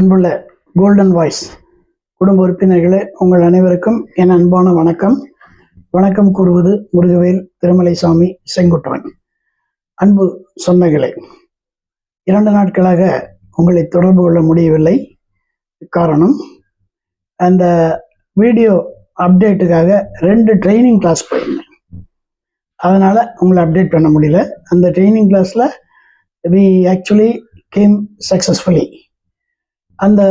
அன்புள்ள golden voice குடும்ப உறுப்பினர்களே உங்கள் அனைவருக்கும் என் அன்பான வணக்கம். வணக்கம் கூறுவது முருகவேல் திருமலைசாமி செங்குட்டுவன். அன்பு சொன்னகளே இரண்டு நாட்களாக உங்களை தொடர்பு கொள்ள முடியவில்லை. காரணம் அந்த வீடியோ அப்டேட்டுக்காக ரெண்டு ட்ரைனிங் கிளாஸ் போயிருந்தேன். அதனால் உங்களை அப்டேட் பண்ண முடியல. அந்த ட்ரைனிங் கிளாஸில் வி ஆக்சுவலி கேம் சக்ஸஸ்ஃபுல்லி அந்த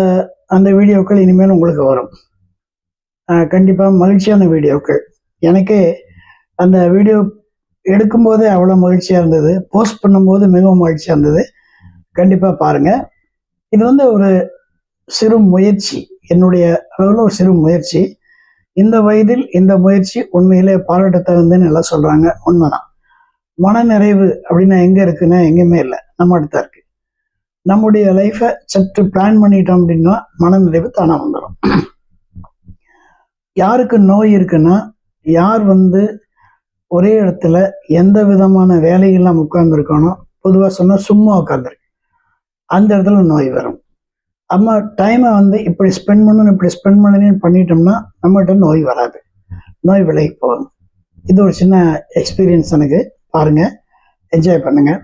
அந்த வீடியோக்கள் இனிமேல் உங்களுக்கு வரும். கண்டிப்பாக மகிழ்ச்சியான வீடியோக்கள். எனக்கே அந்த வீடியோ எடுக்கும்போதே அவ்வளோ மகிழ்ச்சியாக இருந்தது. போஸ்ட் பண்ணும்போது மிகவும் மகிழ்ச்சியாக இருந்தது. கண்டிப்பாக பாருங்கள் இது வந்து ஒரு சிறு முயற்சி. என்னுடைய அளவில் ஒரு சிறு முயற்சி. இந்த வயதில் இந்த முயற்சி உண்மையிலே பாராட்டத்தகுந்துன்னு எல்லாம் சொல்கிறாங்க உண்மைதான். மனநிறைவு அப்படின்னா எங்கே இருக்குன்னா எங்கேயுமே இல்லை. நம்ம அடுத்த இருக்கு நம்முடைய லைஃப்பை சற்று பிளான் பண்ணிட்டோம் அப்படின்னா மனநிறைவு தானாக வந்துடும் யாருக்கு நோய் இருக்குன்னா யார் வந்து ஒரே இடத்துல எந்த விதமான வேலையெல்லாம் உட்கார்ந்துருக்கானோ பொதுவாக சொன்னால் சும்மா உட்காந்துருக்கு அந்த இடத்துல நோய் வரும். நம்ம டைமை வந்து இப்படி ஸ்பெண்ட் பண்ணணும் இப்படி ஸ்பெண்ட் பண்ணணும்னு பண்ணிட்டோம்னா நம்மகிட்ட நோய் வராது. நோய் விலகி போகும். இது ஒரு சின்ன எக்ஸ்பீரியன்ஸ் எனக்கு. பாருங்கள் என்ஜாய் பண்ணுங்கள்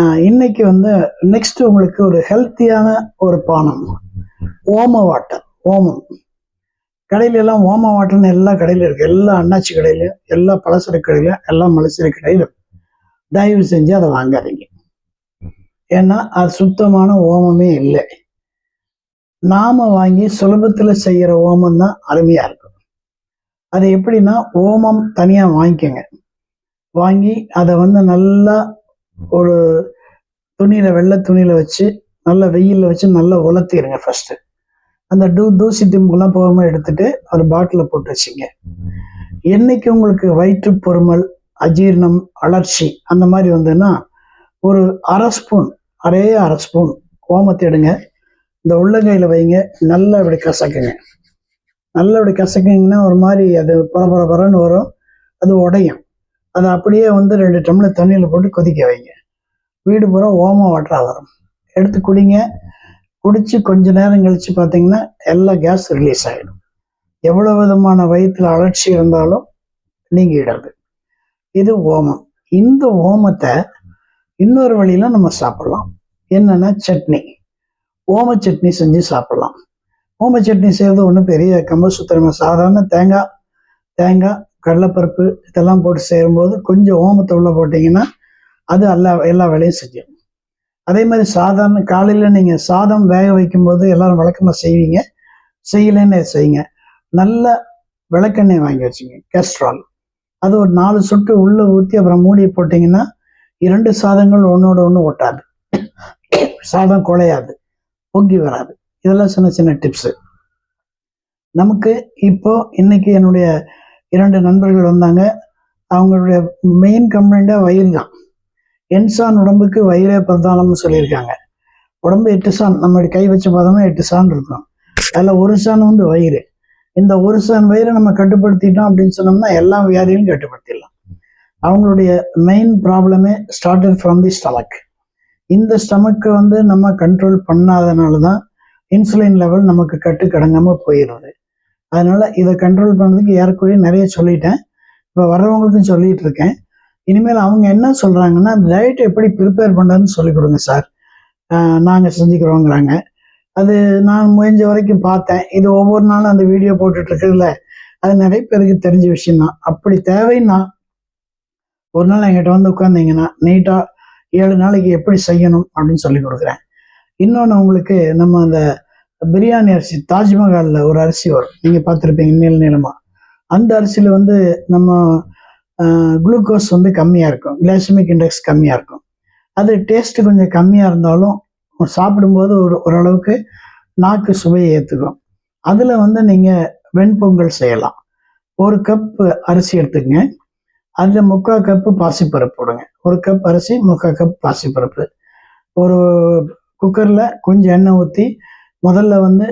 இன்னைக்கு வந்து நெக்ஸ்ட் உங்களுக்கு ஒரு ஹெல்த்தியான ஒரு பானம். ஓம வாட்டர் ஓமம். கடையில எல்லாம் ஓம வாட்டர்னு எல்லா கடையிலும் இருக்கு. எல்லா அண்ணாச்சி கடையிலும் எல்லா பலசர கடையிலும் எல்லா மலசரி கடையிலும். தயவு செஞ்சு அதை வாங்காதீங்க. ஏன்னா அது சுத்தமான ஓமமே இல்லை. நாம வாங்கி சுலபத்தில் செய்கிற ஓமம் தான் அருமையாக இருக்கும். அது எப்படின்னா ஓமம் தனியாக வாங்கிக்கோங்க. வாங்கி அதை வந்து நல்லா ஒரு துணியில் வெள்ளை துணியில் வச்சு நல்லா வெயிலில் வச்சு நல்லா உலர்த்திடுங்க ஃபஸ்ட்டு அந்த டூ தூசி திம்புலாம் போகாமல் எடுத்துட்டு ஒரு பாட்டிலில் போட்டு வச்சுங்க. என்னைக்கு உங்களுக்கு வயிற்று பொறுமல் அஜீர்ணம் அலர்ச்சி அந்த மாதிரி வந்ததுன்னா ஒரு அரை ஸ்பூன் அரே அரை ஸ்பூன் ஓமத்தை எடுங்க. இந்த உள்ளங்கையில் வைங்க நல்லா இப்படி கசக்குங்க. நல்லா இப்படி கசக்குங்கன்னா ஒரு மாதிரி அது பர பரன்னு வரும். அது உடையும். அதை அப்படியே வந்து ரெண்டு டம்ளர் தண்ணியில் போட்டு கொதிக்க வைங்க. வீடு பூரா ஓம வாட்டராக வரும். எடுத்து குடிங்க. குடிச்சு கொஞ்ச நேரம் கழிச்சு பார்த்தீங்கன்னா எல்லா கேஸ் ரிலீஸ் ஆகிடும் எவ்வளோ விதமான வயிற்றில் அலட்சி இருந்தாலும் நீங்கிடாது. இது ஓமம். இந்த ஓமத்தை இன்னொரு வழியில நம்ம சாப்பிடலாம். என்னன்னா சட்னி. ஓம சட்னி செஞ்சு சாப்பிடலாம். ஓம சட்னி செய்கிறது ஒன்றும் பெரிய கம்பசூத்திரமாக சாதாரண தேங்காய் தேங்காய் கடலைப்பருப்பு இதெல்லாம் போட்டு செய்யும்போது கொஞ்சம் ஓமத்தை உள்ள போட்டிங்கன்னா அது எல்லா எல்லா வேலையும் செய்யும். அதே மாதிரி சாதாரண காலையில் நீங்கள் சாதம் வேக வைக்கும்போது எல்லாரும் விளக்கமாக செய்வீங்க. செய்யலைன்னு செய்யுங்க. நல்ல விளக்கெண்ணெய் வாங்கி வச்சுங்க கெஸ்ட்ரால். அது ஒரு நாலு சொட்டு உள்ளே ஊற்றி அப்புறம் மூடி போட்டிங்கன்னா இரண்டு சாதங்கள் ஒன்றோட ஒன்று ஒட்டாது. சாதம் குலையாது பொங்கி வராது. இதெல்லாம் சின்ன சின்ன டிப்ஸு நமக்கு இப்போ இன்னைக்கு என்னுடைய இரண்டு நண்பர்கள் வந்தாங்க. அவங்களுடைய மெயின் கம்ப்ளைண்ட்டாக வயிறு தான் என்சான் உடம்புக்கு வயிறே பிரதானம்னு சொல்லியிருக்காங்க. உடம்பு எட்டு சான் நம்ம கை வச்சு பார்த்தோம்னா எட்டு சான் இருக்கும். அதில் ஒரு சான் வந்து வயிறு. இந்த ஒரு சான் வயிறை நம்ம கட்டுப்படுத்திட்டோம் அப்படின்னு சொன்னோம்னா எல்லா வியாதியும் கட்டுப்படுத்திடலாம். அவங்களுடைய மெயின் ப்ராப்ளமே ஸ்டார்டட் ஃப்ரம் தி ஸ்டமக் இந்த ஸ்டமக்கை வந்து நம்ம கண்ட்ரோல் பண்ணாதனால தான் இன்சுலின் லெவல் நமக்கு கட்டு கடங்காமல் போயிடுது. அதனால இதை கண்ட்ரோல் பண்ணுறதுக்கு ஏற்கனவே நிறைய சொல்லிட்டேன். இப்போ வர்றவங்களுக்கும் சொல்லிட்டு இருக்கேன். இனிமேல் அவங்க என்ன சொல்கிறாங்கன்னா டயட் எப்படி ப்ரிப்பேர் பண்ணுறதுன்னு சொல்லிக் கொடுங்க சார் நாங்கள் செஞ்சுக்கிறோங்கிறாங்க. அது நான் முயன்ற வரைக்கும் பார்த்தேன். இது ஒவ்வொரு நாளும் அந்த வீடியோ போட்டுட்டு அது நிறைய பேருக்கு தெரிஞ்ச விஷயம்தான். அப்படி தேவைன்னா ஒரு நாள் என்கிட்ட வந்து உட்காந்தீங்கன்னா நீட்டாக ஏழு நாளைக்கு எப்படி செய்யணும் அப்படின்னு சொல்லி கொடுக்குறேன். இன்னொன்று உங்களுக்கு நம்ம அந்த பிரியாணி அரிசி தாஜ்மஹாலில் ஒரு அரிசி வரும். நீங்கள் பார்த்துருப்பீங்க நீள நீளமாக அந்த அரிசியில் வந்து நம்ம குளுக்கோஸ் வந்து கம்மியாக இருக்கும். கிளாசமிக் இண்டெக்ஸ் கம்மியாக இருக்கும். அது டேஸ்ட்டு கொஞ்சம் கம்மியாக இருந்தாலும் சாப்பிடும்போது ஒரு ஓரளவுக்கு நாக்கு சுவையை ஏற்றுக்கும் அதில் வந்து நீங்கள் வெண்பொங்கல் செய்யலாம். ஒரு கப் அரிசி எடுத்துக்கங்க. அதில் முக்கால் கப்பு பாசிப்பருப்பு போடுங்க. ஒரு கப் அரிசி முக்கால் கப் பாசிப்பருப்பு. ஒரு குக்கரில் கொஞ்சம் எண்ணெய் ஊற்றி முதல்ல வந்து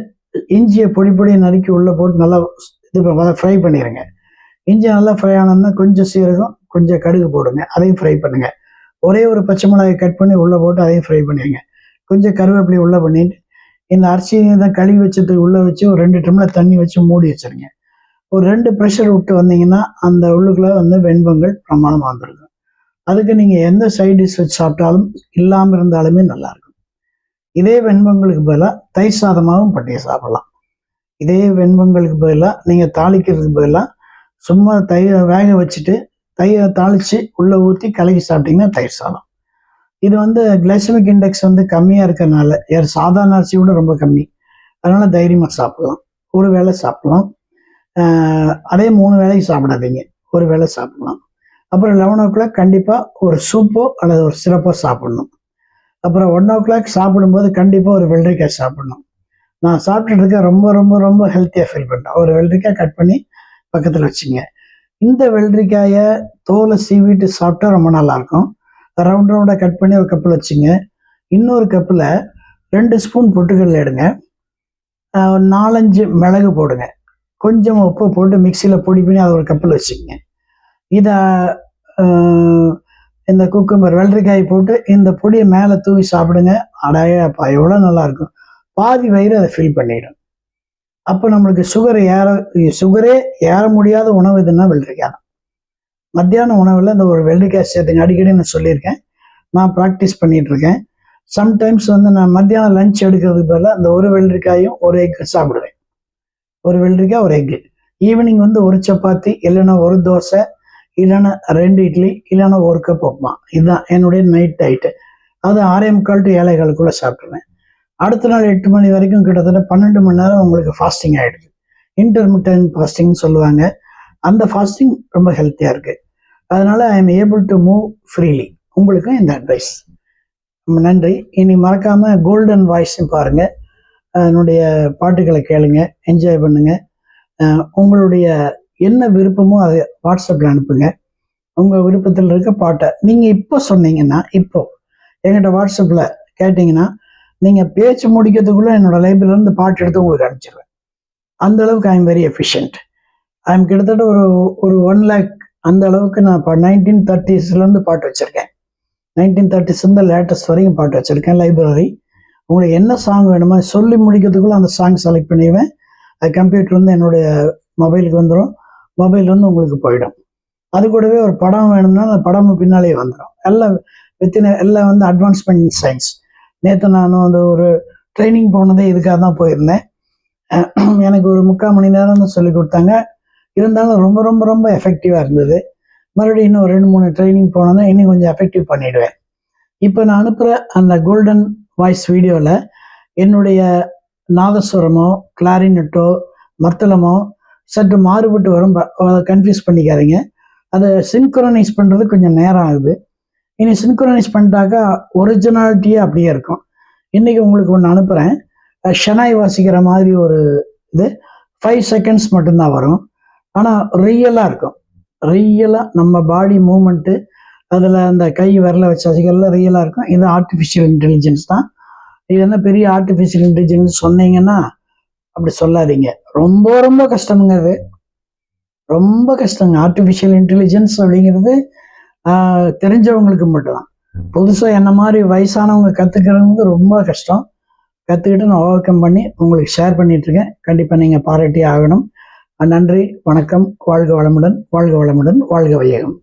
இஞ்சியை பொடி பொடியை நறுக்கி உள்ளே போட்டு நல்லா இது ஃப்ரை பண்ணிடுங்க இஞ்சி நல்லா ஃப்ரை ஆனோம்னா கொஞ்சம் சீரகம் கொஞ்சம் கடுகு போடுங்க. அதையும் ஃப்ரை பண்ணுங்க. ஒரே ஒரு பச்சை மிளகாய் கட் பண்ணி உள்ளே போட்டு அதையும் ஃப்ரை பண்ணிடுங்க. கொஞ்சம் கருவேப்பிலையை உள்ளே பண்ணிட்டு இந்த அரிசியை தான் கழுவி வச்சதுக்கு உள்ளே வச்சு ஒரு ரெண்டு டம்ளர் தண்ணி வச்சு மூடி வச்சிருங்க. ஒரு ரெண்டு ப்ரெஷர் விட்டு வந்தீங்கன்னா அந்த உள்ளுக்குள்ளே வந்து வெண்பங்கள் பிரமாதமாக வந்துருக்கும் அதுக்கு நீங்கள் எந்த சைட் டிஷ் வச்சு சாப்பிட்டாலும் இல்லாமல் இருந்தாலுமே நல்லாயிருக்கும். இதே வெண்பங்களுக்கு பதிலாக தயிர் சாதமாகவும் பண்ணி சாப்பிடலாம். இதே வெண்பங்களுக்கு பதிலாக நீங்கள் தாளிக்கிறதுக்கு பதிலாக சும்மா தயிரை வேக வச்சுட்டு தயிரை தாளித்து உள்ளே ஊற்றி கலக்கி சாப்பிட்டிங்கன்னா தயிர் சாதம். இது வந்து கிளைசமிக் இண்டெக்ஸ் வந்து கம்மியாக இருக்கிறனால யார் சாதாரண அரிசி விட ரொம்ப கம்மி. அதனால் தைரியமாக சாப்பிடலாம். ஒரு வேளை சாப்பிடலாம். அதே மூணு வேளைக்கு சாப்பிடாதீங்க. ஒரு வேளை சாப்பிடலாம். அப்புறம் லெவன் ஓ கிளாக் கண்டிப்பாக ஒரு சூப்போ அல்லது ஒரு சிறப்போ சாப்பிடணும். அப்புறம் ஒன் ஓ கிளாக் சாப்பிடும்போது கண்டிப்பாக ஒரு வெள்ளரிக்காய் சாப்பிடணும். நான் சாப்பிட்டுட்டு இருக்க ரொம்ப ரொம்ப ரொம்ப ஹெல்த்தியாக ஃபீல் பண்ணுறேன் ஒரு வெள்ளரிக்காய் கட் பண்ணி பக்கத்தில் வச்சுங்க. இந்த வெள்ளரிக்காயை தோலை சீவிட்டு சாப்பிட்டா ரொம்ப நல்லாயிருக்கும். ரவுண்ட் ரவுண்டாக கட் பண்ணி ஒரு கப்பில் வச்சுங்க. இன்னொரு கப்பில் ரெண்டு ஸ்பூன் பொட்டுக்கடலை எடுங்க. நாலஞ்சு மிளகு போடுங்க. கொஞ்சம் உப்பு போட்டு மிக்சியில் பொடி பண்ணி அதை ஒரு கப்பில் வச்சுக்கங்க இதை இந்த குக்கும்பர் வெள்ளரிக்காய் போட்டு இந்த பொடியை மேலே தூவி சாப்பிடுங்க. அடையப்பா எவ்வளோ நல்லாயிருக்கும். பாதி வயிறு அதை ஃபில் பண்ணிடும். அப்போ நம்மளுக்கு சுகர் ஏற சுகரே ஏற முடியாத உணவு எதுன்னா வெள்ளரிக்காய் தான் மத்தியான உணவில் இந்த ஒரு வெள்ளரிக்காய் சேர்த்துங்க. அடிக்கடி நான் சொல்லியிருக்கேன். நான் ப்ராக்டிஸ் பண்ணிட்டு இருக்கேன் சம்டைம்ஸ் வந்து நான் மத்தியானம் லஞ்ச் எடுக்கிறதுக்கு பதிலாக அந்த ஒரு வெள்ளரிக்காயும் ஒரு எக் சாப்பிடுவேன். ஒரு வெள்ளரிக்காய் ஒரு எக்கு ஈவினிங் வந்து ஒரு சப்பாத்தி இல்லைன்னா ஒரு தோசை இல்லைன்னா ரெண்டு இட்லி இல்லைன்னா ஒரு கப் உப்புமா. இதுதான் என்னுடைய நைட் டயட்டு அது ஆறே முக்கால் டு ஏழைகளுக்குள்ளே சாப்பிட்ருவேன் அடுத்த நாள் எட்டு மணி வரைக்கும் கிட்டத்தட்ட பன்னெண்டு மணி நேரம் உங்களுக்கு ஃபாஸ்டிங் ஆகிடுது இன்டர்மிட்டன் ஃபாஸ்டிங் சொல்லுவாங்க. அந்த ஃபாஸ்டிங் ரொம்ப ஹெல்த்தியாக இருக்குது அதனால் I am able to move freely உங்களுக்கும் இந்த அட்வைஸ் ரொம்ப நன்றி. இனி மறக்காமல் கோல்டன் வாய்ஸும் பாருங்கள் என்னுடைய பாட்டுகளை கேளுங்க. என்ஜாய் பண்ணுங்க. உங்களுடைய என்ன விருப்பமோ அதை வாட்ஸ்அப்பில் அனுப்புங்க. உங்கள் விருப்பத்தில் இருக்க பாட்டை நீங்கள் இப்போ சொன்னீங்கன்னா இப்போ எங்கிட்ட வாட்ஸ்அப்பில் கேட்டிங்கன்னா நீங்கள் பேச்சு முடிக்கிறதுக்குள்ளே என்னோட லைப்ரரியிலேருந்து பாட்டு எடுத்து உங்களுக்கு அனுப்பிச்சிடுவேன் அந்த அளவுக்கு I am very efficient I am கிட்டத்தட்ட ஒரு ஒரு ஒன் லேக் அந்த அளவுக்கு நான் இப்போ நைன்டீன் தேர்ட்டிஸ்லேருந்து பாட்டு வச்சுருக்கேன். நைன்டீன் தேர்ட்டிஸ்லேருந்து லேட்டஸ்ட் வரைக்கும் பாட்டு வச்சுருக்கேன் லைப்ரரி உங்களுக்கு என்ன சாங் வேணுமோ சொல்லி முடிக்கிறதுக்குள்ளே அந்த சாங் செலக்ட் பண்ணிடுவேன். அது கம்ப்யூட்டர் வந்து என்னுடைய மொபைலுக்கு வந்துடும் மொபைல் வந்து உங்களுக்கு போயிடும். அது கூடவே ஒரு படம் வேணும்னா அந்த படமும் பின்னாலேயே வந்துடும் எல்லாம் வித்தின் எல்லாம் வந்து அட்வான்ஸ்மெண்ட் இன் சயின்ஸ் நேற்று நான் வந்து ஒரு ட்ரைனிங் போனதே இதுக்காக தான் போயிருந்தேன் எனக்கு ஒரு முக்கால் மணி நேரம் தான் சொல்லி கொடுத்தாங்க. இருந்தாலும் ரொம்ப ரொம்ப ரொம்ப எஃபெக்டிவாக இருந்தது. மறுபடியும் இன்னும் ரெண்டு மூணு ட்ரைனிங் போனோன்னா இன்னும் கொஞ்சம் எஃபெக்டிவ் பண்ணிடுவேன். இப்போ நான் அனுப்புகிற அந்த கோல்டன் வாய்ஸ் வீடியோவில் என்னுடைய நாதஸ்வரமோ கிளாரினட்டோ மத்தளமோ சற்று மாறுபட்டு வரும். கன்ஃபியூஸ் பண்ணிக்காதீங்க. அதை சின்குரனைஸ் பண்ணுறது கொஞ்சம் நேரம் ஆகுது. இனி சின்குரனைஸ் பண்ணிட்டாக்கா ஒரிஜினாலிட்டியே அப்படியே இருக்கும். இன்றைக்கி உங்களுக்கு ஒன்று அனுப்புகிறேன் ஷனாய் வாசிக்கிற மாதிரி ஒரு இது ஃபைவ் செகண்ட்ஸ் மட்டும்தான் வரும். ஆனால் ரியலாக இருக்கும். ரியலாக நம்ம பாடி மூமெண்ட்டு அதில் அந்த கை விரல வச்ச அசைகள்லாம் ரியலாக இருக்கும். இது ஆர்டிஃபிஷியல் இன்டெலிஜென்ஸ் தான். இது என்ன பெரிய ஆர்டிஃபிஷியல் இன்டெலிஜென்ஸ் சொன்னீங்கன்னா அப்படி சொல்லாதீங்க. ரொம்ப ரொம்ப கஷ்டமுங்க அது ரொம்ப கஷ்டங்க. ஆர்டிஃபிஷியல் இன்டெலிஜென்ஸ் அப்படிங்கிறது தெரிஞ்சவங்களுக்கு மட்டும்தான். புதுசாக என்ன மாதிரி வயசானவங்க கற்றுக்கிறவங்க ரொம்ப கஷ்டம். கற்றுக்கிட்டு நான் ஓவர் கம் பண்ணி உங்களுக்கு ஷேர் பண்ணிட்டு இருக்கேன். கண்டிப்பாக நீங்கள் பாராட்டி ஆகணும். நன்றி வணக்கம் வாழ்க வளமுடன் வாழ்க வளமுடன் வாழ்க வையகம்.